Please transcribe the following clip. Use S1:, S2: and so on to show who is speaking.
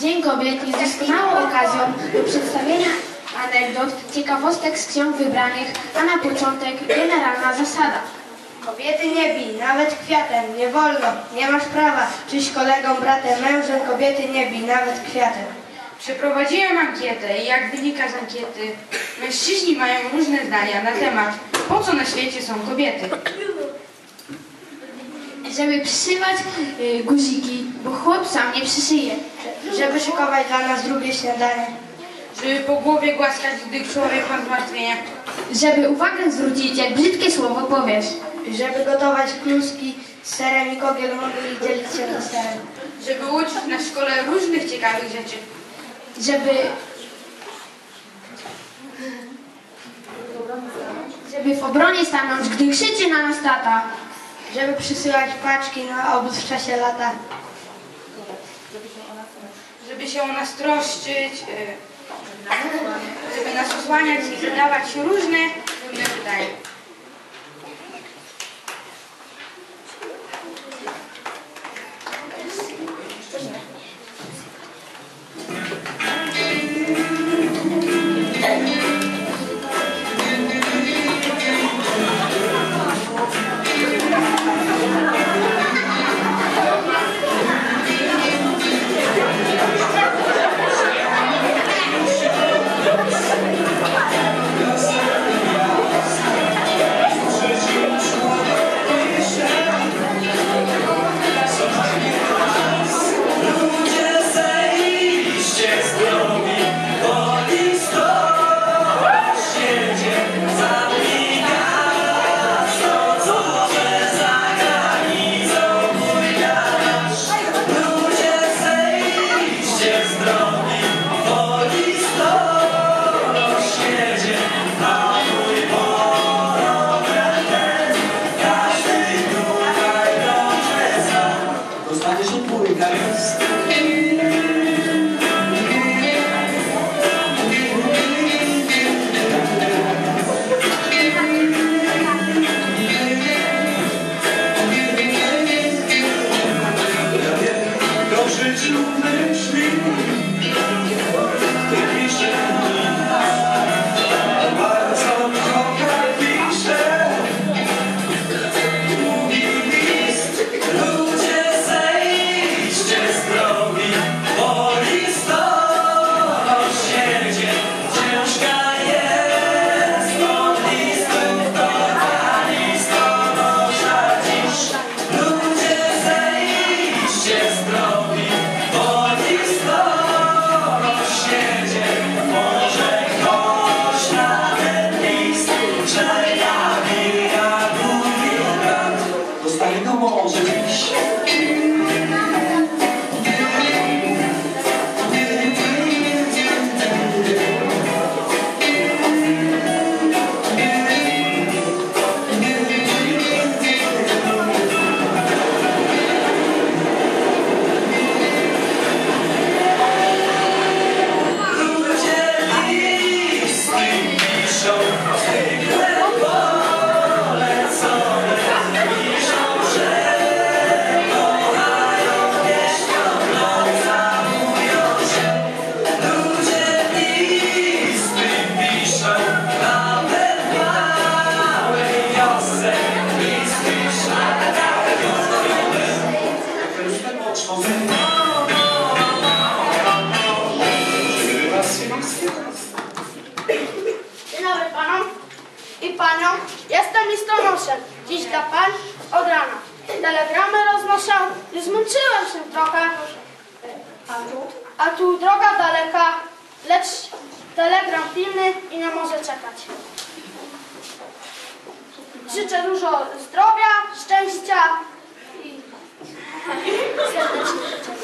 S1: Dzień Kobiet jest doskonałą okazją do przedstawienia anegdot, ciekawostek z ksiąg wybranych, a na początek generalna zasada.
S2: Kobiety nie bij, nawet kwiatem, nie wolno, nie masz prawa. Czyś kolegą, bratem, mężem, kobiety nie bij, nawet kwiatem.
S3: Przeprowadziłem ankietę i jak wynika z ankiety, mężczyźni mają różne zdania na temat, po co na świecie są kobiety.
S1: Żeby przyszywać y, guziki, bo chłop sam nie przyszyje.
S2: Żeby szykować dla nas drugie śniadanie.
S3: Żeby po głowie głaskać, gdy człowiek ma zmartwienia.
S1: Żeby uwagę zwrócić, jak brzydkie słowo powiesz.
S2: Żeby gotować kluski z serem i kogiel mogli dzielić się na serem.
S3: Żeby uczyć na szkole różnych ciekawych rzeczy.
S1: Żeby... Żeby w obronie stanąć, gdy krzyczy na nas tata.
S2: Żeby przysyłać paczki na obóz w czasie lata.
S3: Żeby się o nas troszczyć, y, żeby nas osłaniać i zadawać różne trudne pytania.
S4: Do poszedł, dziś
S5: dla pań od rana. Telegramy roznoszę, zmęczyłem się trochę. A tu? A tu droga daleka, lecz telegram pilny i nie może czekać. Życzę dużo zdrowia, szczęścia i serdecznie życzę.